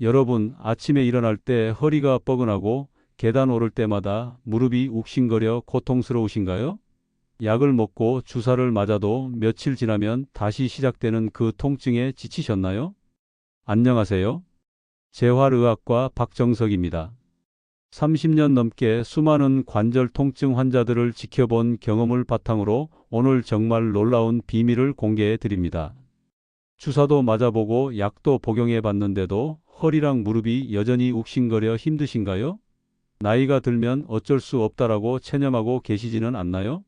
여러분, 아침에 일어날 때 허리가 뻐근하고 계단 오를 때마다 무릎이 욱신거려 고통스러우신가요? 약을 먹고 주사를 맞아도 며칠 지나면 다시 시작되는 그 통증에 지치셨나요? 안녕하세요. 재활의학과 박정석입니다. 30년 넘게 수많은 관절 통증 환자들을 지켜본 경험을 바탕으로 오늘 정말 놀라운 비밀을 공개해 드립니다. 주사도 맞아보고 약도 복용해 봤는데도 허리랑 무릎이 여전히 욱신거려 힘드신가요? 나이가 들면 어쩔 수 없다라고 체념하고 계시지는 않나요?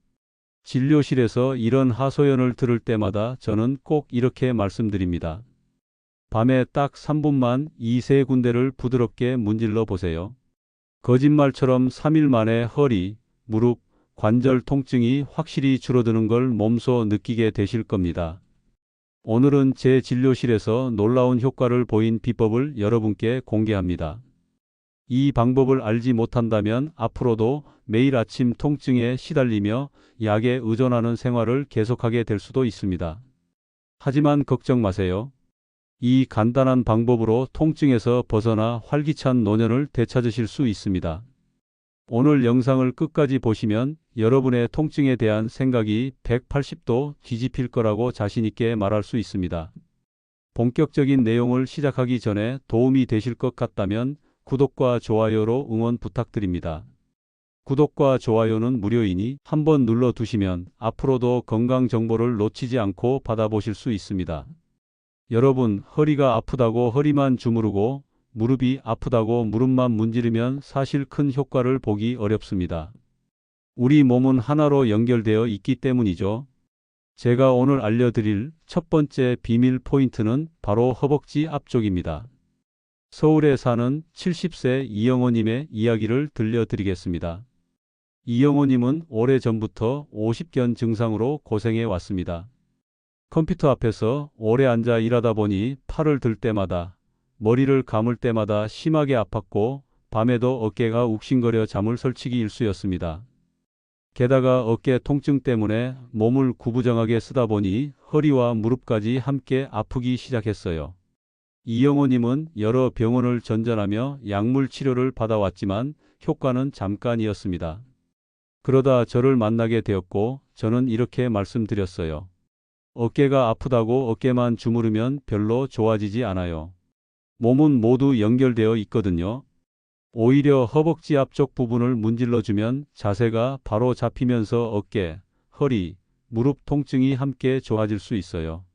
진료실에서 이런 하소연을 들을 때마다 저는 꼭 이렇게 말씀드립니다. 밤에 딱 3분만 이 세 군데를 부드럽게 문질러 보세요. 거짓말처럼 3일 만에 허리, 무릎, 관절 통증이 확실히 줄어드는 걸 몸소 느끼게 되실 겁니다. 오늘은 제 진료실에서 놀라운 효과를 보인 비법을 여러분께 공개합니다. 이 방법을 알지 못한다면 앞으로도 매일 아침 통증에 시달리며 약에 의존하는 생활을 계속하게 될 수도 있습니다. 하지만 걱정 마세요. 이 간단한 방법으로 통증에서 벗어나 활기찬 노년을 되찾으실 수 있습니다. 오늘 영상을 끝까지 보시면 여러분의 통증에 대한 생각이 180도 뒤집힐 거라고 자신있게 말할 수 있습니다. 본격적인 내용을 시작하기 전에 도움이 되실 것 같다면 구독과 좋아요로 응원 부탁드립니다. 구독과 좋아요는 무료이니 한번 눌러두시면 앞으로도 건강 정보를 놓치지 않고 받아보실 수 있습니다. 여러분, 허리가 아프다고 허리만 주무르고 무릎이 아프다고 무릎만 문지르면 사실 큰 효과를 보기 어렵습니다. 우리 몸은 하나로 연결되어 있기 때문이죠. 제가 오늘 알려드릴 첫 번째 비밀 포인트는 바로 허벅지 앞쪽입니다. 서울에 사는 70세 이영호님의 이야기를 들려드리겠습니다. 이영호님은 오래전부터 50견 증상으로 고생해 왔습니다. 컴퓨터 앞에서 오래 앉아 일하다 보니 팔을 들 때마다 머리를 감을 때마다 심하게 아팠고 밤에도 어깨가 욱신거려 잠을 설치기 일쑤였습니다. 게다가 어깨 통증 때문에 몸을 구부정하게 쓰다 보니 허리와 무릎까지 함께 아프기 시작했어요. 이영호님은 여러 병원을 전전하며 약물 치료를 받아왔지만 효과는 잠깐이었습니다. 그러다 저를 만나게 되었고 저는 이렇게 말씀드렸어요. 어깨가 아프다고 어깨만 주무르면 별로 좋아지지 않아요. 몸은 모두 연결되어 있거든요. 오히려 허벅지 앞쪽 부분을 문질러주면 자세가 바로 잡히면서 어깨, 허리, 무릎 통증이 함께 좋아질 수 있어요.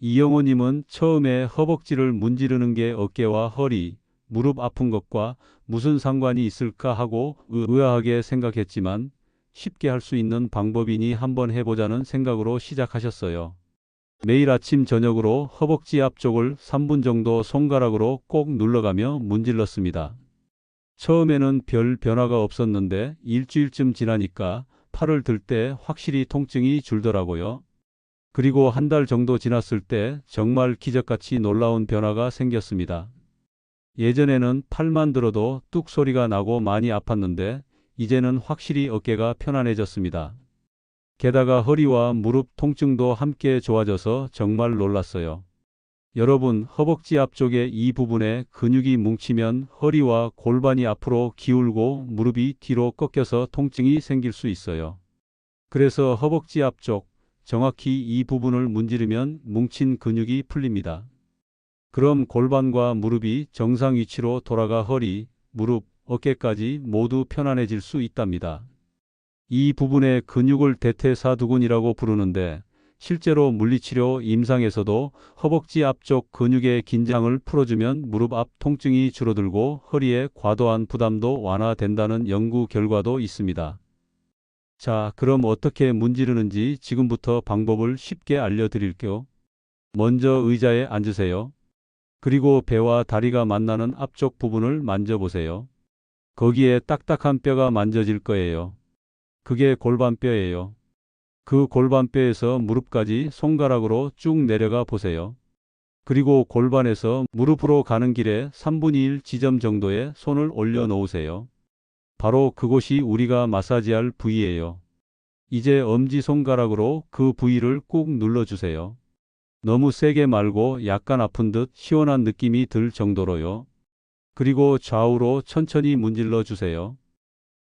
이영호님은 처음에 허벅지를 문지르는 게 어깨와 허리, 무릎 아픈 것과 무슨 상관이 있을까 하고 의아하게 생각했지만 쉽게 할 수 있는 방법이니 한번 해보자는 생각으로 시작하셨어요. 매일 아침 저녁으로 허벅지 앞쪽을 3분 정도 손가락으로 꼭 눌러가며 문질렀습니다. 처음에는 별 변화가 없었는데 일주일쯤 지나니까 팔을 들 때 확실히 통증이 줄더라고요. 그리고 한 달 정도 지났을 때 정말 기적같이 놀라운 변화가 생겼습니다. 예전에는 팔만 들어도 뚝 소리가 나고 많이 아팠는데 이제는 확실히 어깨가 편안해졌습니다. 게다가 허리와 무릎 통증도 함께 좋아져서 정말 놀랐어요. 여러분, 허벅지 앞쪽에 이 부분에 근육이 뭉치면 허리와 골반이 앞으로 기울고 무릎이 뒤로 꺾여서 통증이 생길 수 있어요. 그래서 허벅지 앞쪽, 정확히 이 부분을 문지르면 뭉친 근육이 풀립니다. 그럼 골반과 무릎이 정상 위치로 돌아가 허리, 무릎, 어깨까지 모두 편안해질 수 있답니다. 이 부분의 근육을 대퇴사두근이라고 부르는데 실제로 물리치료 임상에서도 허벅지 앞쪽 근육의 긴장을 풀어주면 무릎 앞 통증이 줄어들고 허리의 과도한 부담도 완화된다는 연구 결과도 있습니다. 자, 그럼 어떻게 문지르는지 지금부터 방법을 쉽게 알려드릴게요. 먼저 의자에 앉으세요. 그리고 배와 다리가 만나는 앞쪽 부분을 만져보세요. 거기에 딱딱한 뼈가 만져질 거예요. 그게 골반뼈예요. 그 골반뼈에서 무릎까지 손가락으로 쭉 내려가 보세요. 그리고 골반에서 무릎으로 가는 길에 3분의 1 지점 정도에 손을 올려 놓으세요. 바로 그곳이 우리가 마사지할 부위예요. 이제 엄지손가락으로 그 부위를 꾹 눌러주세요. 너무 세게 말고 약간 아픈 듯 시원한 느낌이 들 정도로요. 그리고 좌우로 천천히 문질러 주세요.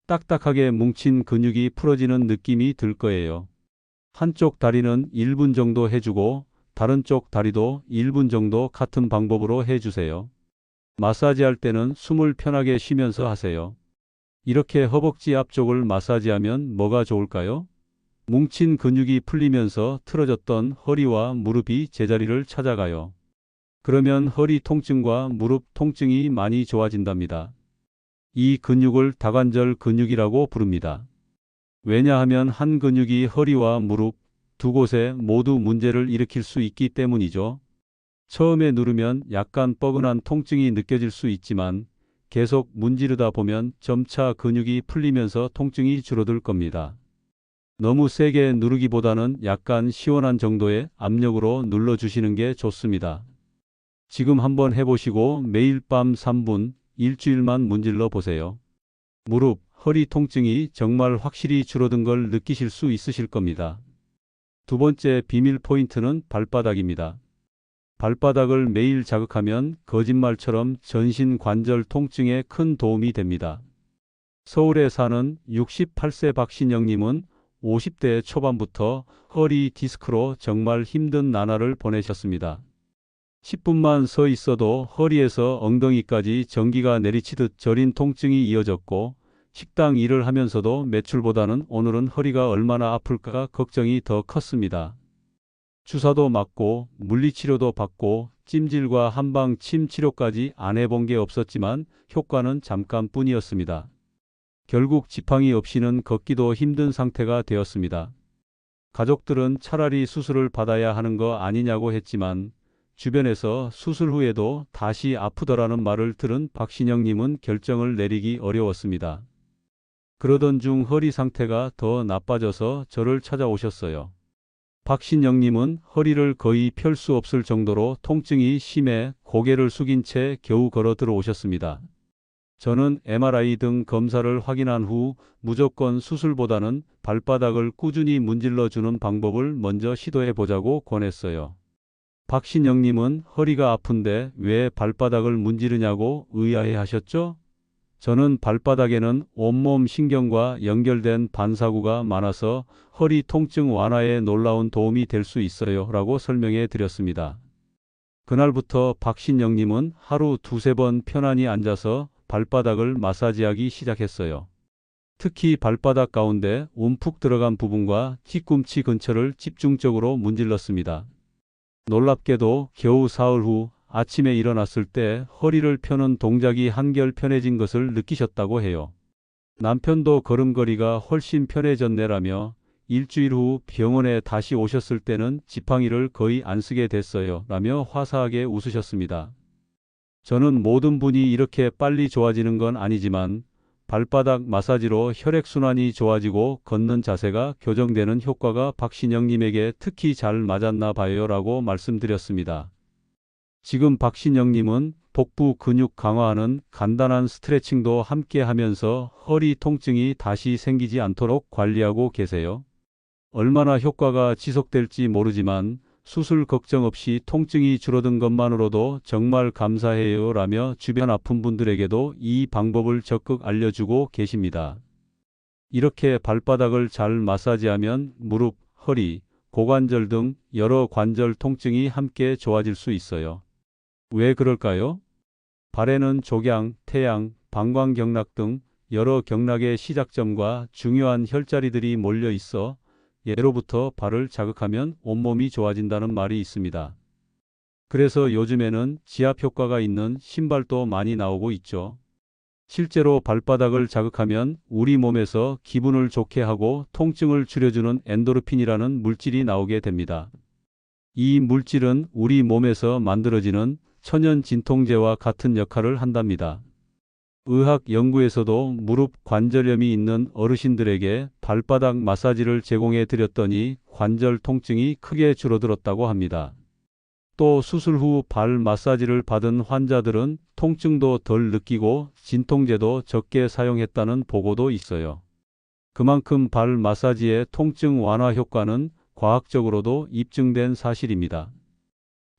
딱딱하게 뭉친 근육이 풀어지는 느낌이 들 거예요. 한쪽 다리는 1분 정도 해주고 다른 쪽 다리도 1분 정도 같은 방법으로 해주세요. 마사지 할 때는 숨을 편하게 쉬면서 하세요. 이렇게 허벅지 앞쪽을 마사지하면 뭐가 좋을까요? 뭉친 근육이 풀리면서 틀어졌던 허리와 무릎이 제자리를 찾아가요. 그러면 허리 통증과 무릎 통증이 많이 좋아진답니다. 이 근육을 다관절 근육이라고 부릅니다. 왜냐하면 한 근육이 허리와 무릎 두 곳에 모두 문제를 일으킬 수 있기 때문이죠. 처음에 누르면 약간 뻐근한 통증이 느껴질 수 있지만 계속 문지르다 보면 점차 근육이 풀리면서 통증이 줄어들 겁니다. 너무 세게 누르기보다는 약간 시원한 정도의 압력으로 눌러주시는 게 좋습니다. 지금 한번 해보시고 매일 밤 3분, 일주일만 문질러 보세요. 무릎, 허리 통증이 정말 확실히 줄어든 걸 느끼실 수 있으실 겁니다. 두 번째 비밀 포인트는 발바닥입니다. 발바닥을 매일 자극하면 거짓말처럼 전신 관절 통증에 큰 도움이 됩니다. 서울에 사는 68세 박신영님은 50대 초반부터 허리 디스크로 정말 힘든 나날을 보내셨습니다. 10분만 서 있어도 허리에서 엉덩이까지 전기가 내리치듯 저린 통증이 이어졌고 식당 일을 하면서도 매출보다는 오늘은 허리가 얼마나 아플까 걱정이 더 컸습니다. 주사도 맞고 물리치료도 받고 찜질과 한방 침 치료까지 안 해본 게 없었지만 효과는 잠깐뿐이었습니다. 결국 지팡이 없이는 걷기도 힘든 상태가 되었습니다. 가족들은 차라리 수술을 받아야 하는 거 아니냐고 했지만 주변에서 수술 후에도 다시 아프더라는 말을 들은 박신영님은 결정을 내리기 어려웠습니다. 그러던 중 허리 상태가 더 나빠져서 저를 찾아오셨어요. 박신영님은 허리를 거의 펼 수 없을 정도로 통증이 심해 고개를 숙인 채 겨우 걸어 들어오셨습니다. 저는 MRI 등 검사를 확인한 후 무조건 수술보다는 발바닥을 꾸준히 문질러 주는 방법을 먼저 시도해 보자고 권했어요. 박신영님은 허리가 아픈데 왜 발바닥을 문지르냐고 의아해 하셨죠? 저는 발바닥에는 온몸 신경과 연결된 반사구가 많아서 허리 통증 완화에 놀라운 도움이 될 수 있어요 라고 설명해 드렸습니다. 그날부터 박신영님은 하루 두세 번 편안히 앉아서 발바닥을 마사지하기 시작했어요. 특히 발바닥 가운데 움푹 들어간 부분과 뒤꿈치 근처를 집중적으로 문질렀습니다. 놀랍게도 겨우 사흘 후 아침에 일어났을 때 허리를 펴는 동작이 한결 편해진 것을 느끼셨다고 해요. 남편도 걸음걸이가 훨씬 편해졌네라며 일주일 후 병원에 다시 오셨을 때는 지팡이를 거의 안 쓰게 됐어요. 라며 화사하게 웃으셨습니다. 저는 모든 분이 이렇게 빨리 좋아지는 건 아니지만 발바닥 마사지로 혈액순환이 좋아지고 걷는 자세가 교정되는 효과가 박신영님에게 특히 잘 맞았나 봐요 라고 말씀드렸습니다. 지금 박신영님은 복부 근육 강화하는 간단한 스트레칭도 함께 하면서 허리 통증이 다시 생기지 않도록 관리하고 계세요. 얼마나 효과가 지속될지 모르지만 수술 걱정 없이 통증이 줄어든 것만으로도 정말 감사해요 라며 주변 아픈 분들에게도 이 방법을 적극 알려주고 계십니다. 이렇게 발바닥을 잘 마사지하면 무릎, 허리, 고관절 등 여러 관절 통증이 함께 좋아질 수 있어요. 왜 그럴까요? 발에는 족양, 태양, 방광경락 등 여러 경락의 시작점과 중요한 혈자리들이 몰려 있어 예로부터 발을 자극하면 온몸이 좋아진다는 말이 있습니다. 그래서 요즘에는 지압 효과가 있는 신발도 많이 나오고 있죠. 실제로 발바닥을 자극하면 우리 몸에서 기분을 좋게 하고 통증을 줄여주는 엔도르핀이라는 물질이 나오게 됩니다. 이 물질은 우리 몸에서 만들어지는 천연 진통제와 같은 역할을 한답니다. 의학 연구에서도 무릎 관절염이 있는 어르신들에게 발바닥 마사지를 제공해 드렸더니 관절 통증이 크게 줄어들었다고 합니다. 또 수술 후 발 마사지를 받은 환자들은 통증도 덜 느끼고 진통제도 적게 사용했다는 보고도 있어요. 그만큼 발 마사지의 통증 완화 효과는 과학적으로도 입증된 사실입니다.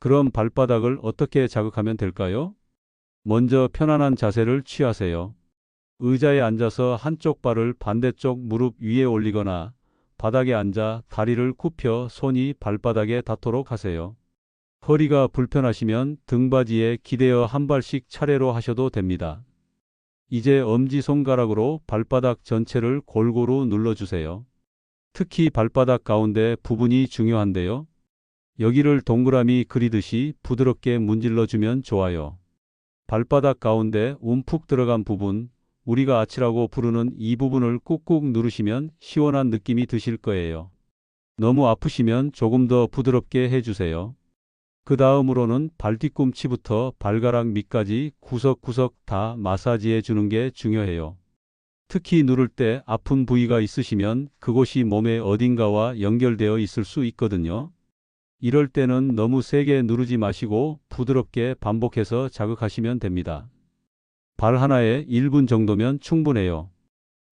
그럼 발바닥을 어떻게 자극하면 될까요? 먼저 편안한 자세를 취하세요. 의자에 앉아서 한쪽 발을 반대쪽 무릎 위에 올리거나 바닥에 앉아 다리를 굽혀 손이 발바닥에 닿도록 하세요. 허리가 불편하시면 등받이에 기대어 한 발씩 차례로 하셔도 됩니다. 이제 엄지손가락으로 발바닥 전체를 골고루 눌러주세요. 특히 발바닥 가운데 부분이 중요한데요. 여기를 동그라미 그리듯이 부드럽게 문질러주면 좋아요. 발바닥 가운데 움푹 들어간 부분, 우리가 아치라고 부르는 이 부분을 꾹꾹 누르시면 시원한 느낌이 드실 거예요. 너무 아프시면 조금 더 부드럽게 해주세요. 그 다음으로는 발 뒤꿈치부터 발가락 밑까지 구석구석 다 마사지해 주는 게 중요해요. 특히 누를 때 아픈 부위가 있으시면 그곳이 몸의 어딘가와 연결되어 있을 수 있거든요. 이럴 때는 너무 세게 누르지 마시고 부드럽게 반복해서 자극하시면 됩니다. 발 하나에 1분 정도면 충분해요.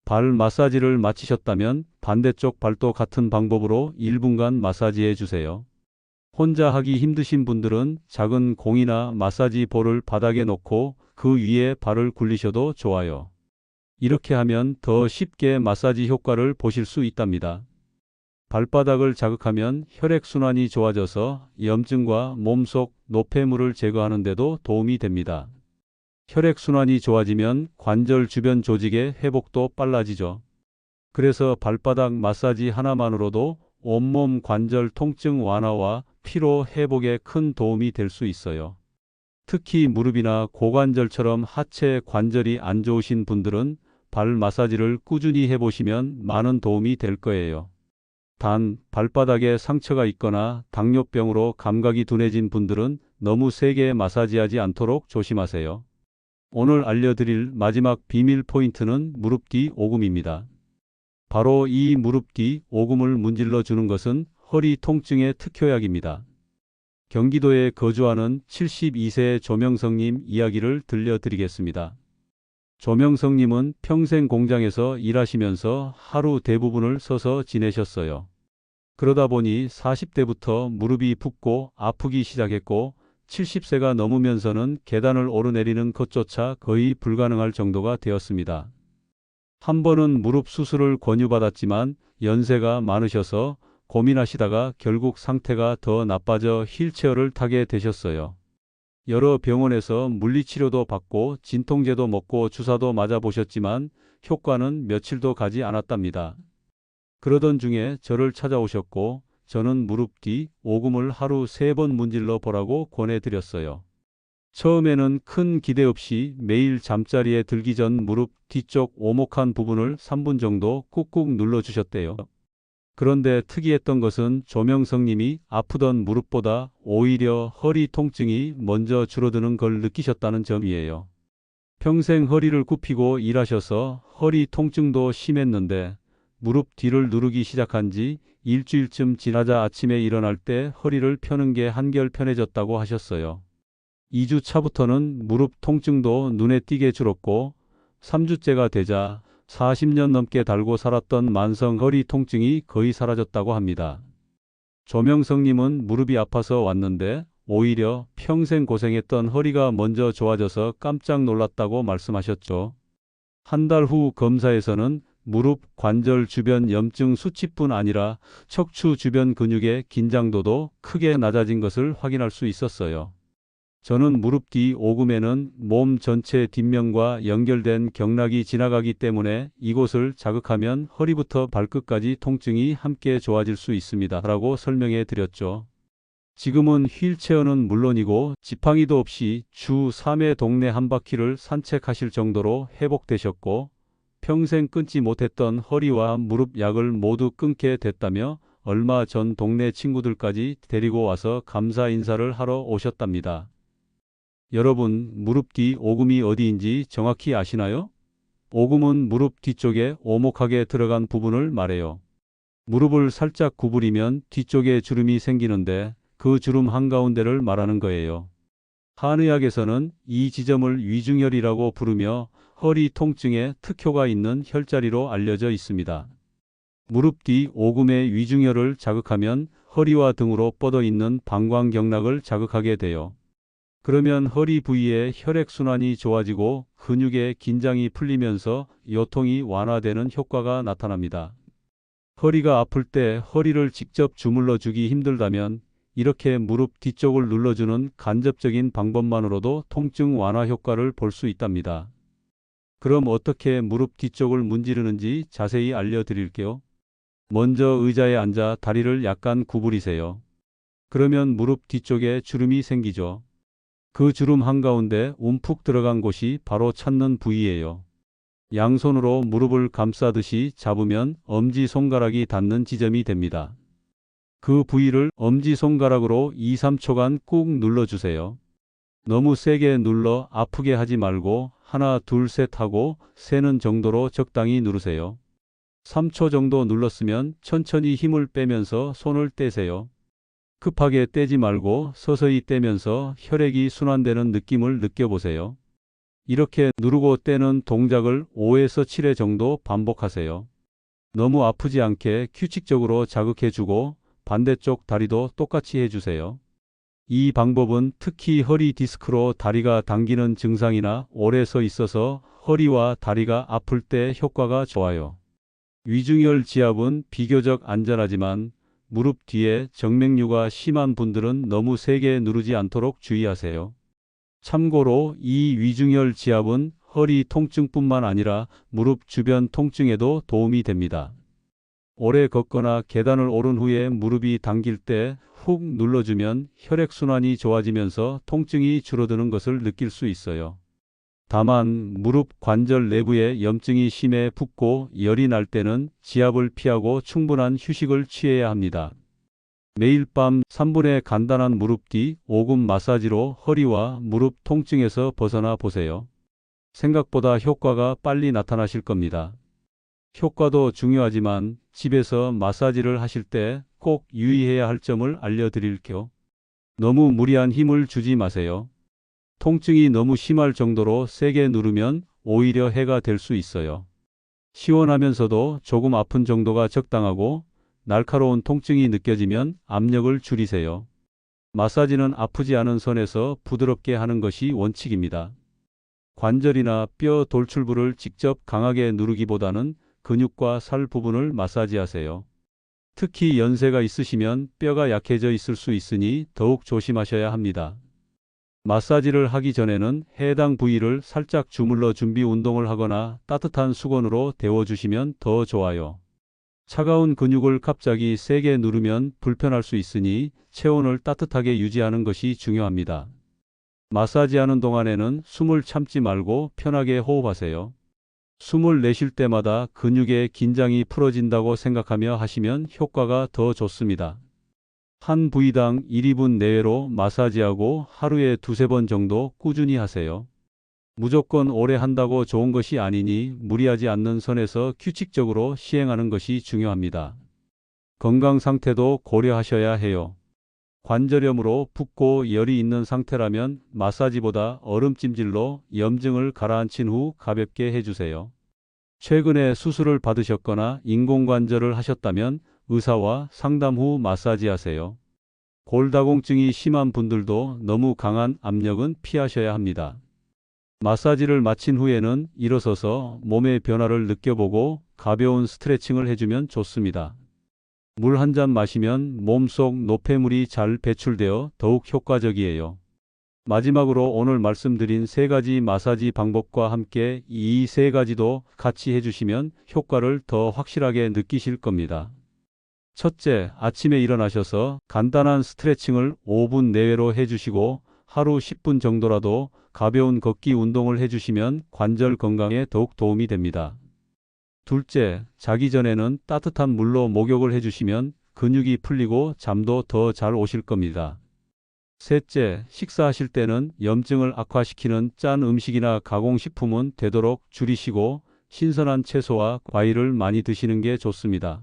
발 마사지를 마치셨다면 반대쪽 발도 같은 방법으로 1분간 마사지해 주세요. 혼자 하기 힘드신 분들은 작은 공이나 마사지 볼을 바닥에 놓고 그 위에 발을 굴리셔도 좋아요. 이렇게 하면 더 쉽게 마사지 효과를 보실 수 있답니다. 발바닥을 자극하면 혈액순환이 좋아져서 염증과 몸속 노폐물을 제거하는 데도 도움이 됩니다. 혈액순환이 좋아지면 관절 주변 조직의 회복도 빨라지죠. 그래서 발바닥 마사지 하나만으로도 온몸 관절 통증 완화와 피로 회복에 큰 도움이 될 수 있어요. 특히 무릎이나 고관절처럼 하체 관절이 안 좋으신 분들은 발 마사지를 꾸준히 해보시면 많은 도움이 될 거예요. 단, 발바닥에 상처가 있거나 당뇨병으로 감각이 둔해진 분들은 너무 세게 마사지하지 않도록 조심하세요. 오늘 알려드릴 마지막 비밀 포인트는 무릎 뒤 오금입니다. 바로 이 무릎 뒤 오금을 문질러 주는 것은 허리 통증의 특효약입니다. 경기도에 거주하는 72세 조명성님 이야기를 들려드리겠습니다. 조명성님은 평생 공장에서 일하시면서 하루 대부분을 서서 지내셨어요. 그러다 보니 40대부터 무릎이 붓고 아프기 시작했고 70세가 넘으면서는 계단을 오르내리는 것조차 거의 불가능할 정도가 되었습니다. 한 번은 무릎 수술을 권유받았지만 연세가 많으셔서 고민하시다가 결국 상태가 더 나빠져 휠체어를 타게 되셨어요. 여러 병원에서 물리치료도 받고 진통제도 먹고 주사도 맞아보셨지만 효과는 며칠도 가지 않았답니다. 그러던 중에 저를 찾아오셨고 저는 무릎 뒤 오금을 하루 세 번 문질러 보라고 권해드렸어요. 처음에는 큰 기대 없이 매일 잠자리에 들기 전 무릎 뒤쪽 오목한 부분을 3분 정도 꾹꾹 눌러주셨대요. 그런데 특이했던 것은 조명성님이 아프던 무릎보다 오히려 허리 통증이 먼저 줄어드는 걸 느끼셨다는 점이에요. 평생 허리를 굽히고 일하셔서 허리 통증도 심했는데 무릎 뒤를 누르기 시작한 지 일주일쯤 지나자 아침에 일어날 때 허리를 펴는 게 한결 편해졌다고 하셨어요. 2주 차부터는 무릎 통증도 눈에 띄게 줄었고 3주째가 되자 40년 넘게 달고 살았던 만성 허리 통증이 거의 사라졌다고 합니다. 조명성님은 무릎이 아파서 왔는데 오히려 평생 고생했던 허리가 먼저 좋아져서 깜짝 놀랐다고 말씀하셨죠. 한 달 후 검사에서는 무릎 관절 주변 염증 수치뿐 아니라 척추 주변 근육의 긴장도도 크게 낮아진 것을 확인할 수 있었어요. 저는 무릎 뒤 오금에는 몸 전체 뒷면과 연결된 경락이 지나가기 때문에 이곳을 자극하면 허리부터 발끝까지 통증이 함께 좋아질 수 있습니다. 라고 설명해 드렸죠. 지금은 휠체어는 물론이고 지팡이도 없이 주 3회 동네 한 바퀴를 산책하실 정도로 회복되셨고 평생 끊지 못했던 허리와 무릎 약을 모두 끊게 됐다며 얼마 전 동네 친구들까지 데리고 와서 감사 인사를 하러 오셨답니다. 여러분, 무릎 뒤 오금이 어디인지 정확히 아시나요? 오금은 무릎 뒤쪽에 오목하게 들어간 부분을 말해요. 무릎을 살짝 구부리면 뒤쪽에 주름이 생기는데 그 주름 한가운데를 말하는 거예요. 한의학에서는 이 지점을 위중혈이라고 부르며 허리 통증에 특효가 있는 혈자리로 알려져 있습니다. 무릎 뒤 오금의 위중혈을 자극하면 허리와 등으로 뻗어 있는 방광경락을 자극하게 돼요. 그러면 허리 부위의 혈액순환이 좋아지고 근육의 긴장이 풀리면서 요통이 완화되는 효과가 나타납니다. 허리가 아플 때 허리를 직접 주물러 주기 힘들다면 이렇게 무릎 뒤쪽을 눌러주는 간접적인 방법만으로도 통증 완화 효과를 볼 수 있답니다. 그럼 어떻게 무릎 뒤쪽을 문지르는지 자세히 알려드릴게요. 먼저 의자에 앉아 다리를 약간 구부리세요. 그러면 무릎 뒤쪽에 주름이 생기죠. 그 주름 한가운데 움푹 들어간 곳이 바로 찾는 부위예요. 양손으로 무릎을 감싸듯이 잡으면 엄지손가락이 닿는 지점이 됩니다. 그 부위를 엄지손가락으로 2, 3초간 꾹 눌러주세요. 너무 세게 눌러 아프게 하지 말고 하나, 둘, 셋 하고 세는 정도로 적당히 누르세요. 3초 정도 눌렀으면 천천히 힘을 빼면서 손을 떼세요. 급하게 떼지 말고 서서히 떼면서 혈액이 순환되는 느낌을 느껴보세요. 이렇게 누르고 떼는 동작을 5에서 7회 정도 반복하세요. 너무 아프지 않게 규칙적으로 자극해주고 반대쪽 다리도 똑같이 해주세요. 이 방법은 특히 허리 디스크로 다리가 당기는 증상이나 오래 서 있어서 허리와 다리가 아플 때 효과가 좋아요. 위중혈 지압은 비교적 안전하지만 무릎 뒤에 정맥류가 심한 분들은 너무 세게 누르지 않도록 주의하세요. 참고로 이 위중혈 지압은 허리 통증뿐만 아니라 무릎 주변 통증에도 도움이 됩니다. 오래 걷거나 계단을 오른 후에 무릎이 당길 때 훅 눌러주면 혈액순환이 좋아지면서 통증이 줄어드는 것을 느낄 수 있어요. 다만 무릎 관절 내부에 염증이 심해 붓고 열이 날 때는 지압을 피하고 충분한 휴식을 취해야 합니다. 매일 밤 3분의 간단한 무릎 뒤 5분 마사지로 허리와 무릎 통증에서 벗어나 보세요. 생각보다 효과가 빨리 나타나실 겁니다. 효과도 중요하지만 집에서 마사지를 하실 때 꼭 유의해야 할 점을 알려드릴게요. 너무 무리한 힘을 주지 마세요. 통증이 너무 심할 정도로 세게 누르면 오히려 해가 될 수 있어요. 시원하면서도 조금 아픈 정도가 적당하고 날카로운 통증이 느껴지면 압력을 줄이세요. 마사지는 아프지 않은 선에서 부드럽게 하는 것이 원칙입니다. 관절이나 뼈 돌출부를 직접 강하게 누르기보다는 근육과 살 부분을 마사지하세요. 특히 연세가 있으시면 뼈가 약해져 있을 수 있으니 더욱 조심하셔야 합니다. 마사지를 하기 전에는 해당 부위를 살짝 주물러 준비 운동을 하거나 따뜻한 수건으로 데워주시면 더 좋아요. 차가운 근육을 갑자기 세게 누르면 불편할 수 있으니 체온을 따뜻하게 유지하는 것이 중요합니다. 마사지하는 동안에는 숨을 참지 말고 편하게 호흡하세요. 숨을 내쉴 때마다 근육의 긴장이 풀어진다고 생각하며 하시면 효과가 더 좋습니다. 한 부위당 1, 2분 내외로 마사지하고 하루에 두세 번 정도 꾸준히 하세요. 무조건 오래 한다고 좋은 것이 아니니 무리하지 않는 선에서 규칙적으로 시행하는 것이 중요합니다. 건강 상태도 고려하셔야 해요. 관절염으로 붓고 열이 있는 상태라면 마사지보다 얼음찜질로 염증을 가라앉힌 후 가볍게 해주세요. 최근에 수술을 받으셨거나 인공관절을 하셨다면 의사와 상담 후 마사지하세요. 골다공증이 심한 분들도 너무 강한 압력은 피하셔야 합니다. 마사지를 마친 후에는 일어서서 몸의 변화를 느껴보고 가벼운 스트레칭을 해주면 좋습니다. 물 한 잔 마시면 몸속 노폐물이 잘 배출되어 더욱 효과적이에요. 마지막으로 오늘 말씀드린 세 가지 마사지 방법과 함께 이 세 가지도 같이 해주시면 효과를 더 확실하게 느끼실 겁니다. 첫째, 아침에 일어나셔서 간단한 스트레칭을 5분 내외로 해주시고 하루 10분 정도라도 가벼운 걷기 운동을 해주시면 관절 건강에 더욱 도움이 됩니다. 둘째, 자기 전에는 따뜻한 물로 목욕을 해주시면 근육이 풀리고 잠도 더 잘 오실 겁니다. 셋째, 식사하실 때는 염증을 악화시키는 짠 음식이나 가공식품은 되도록 줄이시고 신선한 채소와 과일을 많이 드시는 게 좋습니다.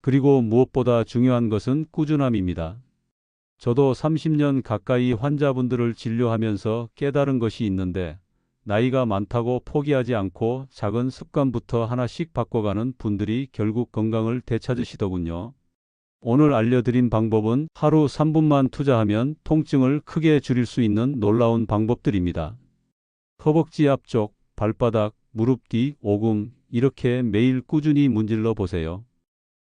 그리고 무엇보다 중요한 것은 꾸준함입니다. 저도 30년 가까이 환자분들을 진료하면서 깨달은 것이 있는데 나이가 많다고 포기하지 않고 작은 습관부터 하나씩 바꿔가는 분들이 결국 건강을 되찾으시더군요. 오늘 알려드린 방법은 하루 3분만 투자하면 통증을 크게 줄일 수 있는 놀라운 방법들입니다. 허벅지 앞쪽, 발바닥, 무릎 뒤, 오금, 이렇게 매일 꾸준히 문질러 보세요.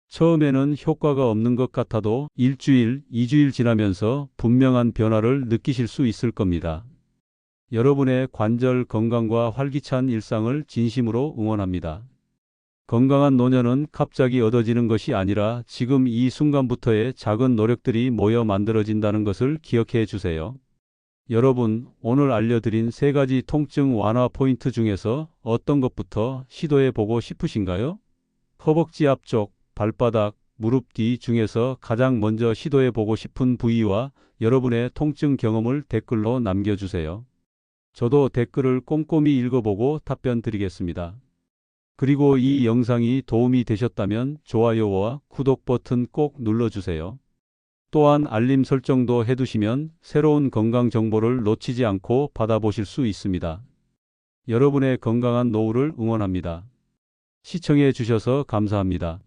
처음에는 효과가 없는 것 같아도 일주일, 이주일 지나면서 분명한 변화를 느끼실 수 있을 겁니다. 여러분의 관절 건강과 활기찬 일상을 진심으로 응원합니다. 건강한 노년은 갑자기 얻어지는 것이 아니라 지금 이 순간부터의 작은 노력들이 모여 만들어진다는 것을 기억해 주세요. 여러분, 오늘 알려드린 세 가지 통증 완화 포인트 중에서 어떤 것부터 시도해 보고 싶으신가요? 허벅지 앞쪽, 발바닥, 무릎 뒤 중에서 가장 먼저 시도해 보고 싶은 부위와 여러분의 통증 경험을 댓글로 남겨주세요. 저도 댓글을 꼼꼼히 읽어보고 답변 드리겠습니다. 그리고 이 영상이 도움이 되셨다면 좋아요와 구독 버튼 꼭 눌러주세요. 또한 알림 설정도 해두시면 새로운 건강 정보를 놓치지 않고 받아보실 수 있습니다. 여러분의 건강한 노후를 응원합니다. 시청해 주셔서 감사합니다.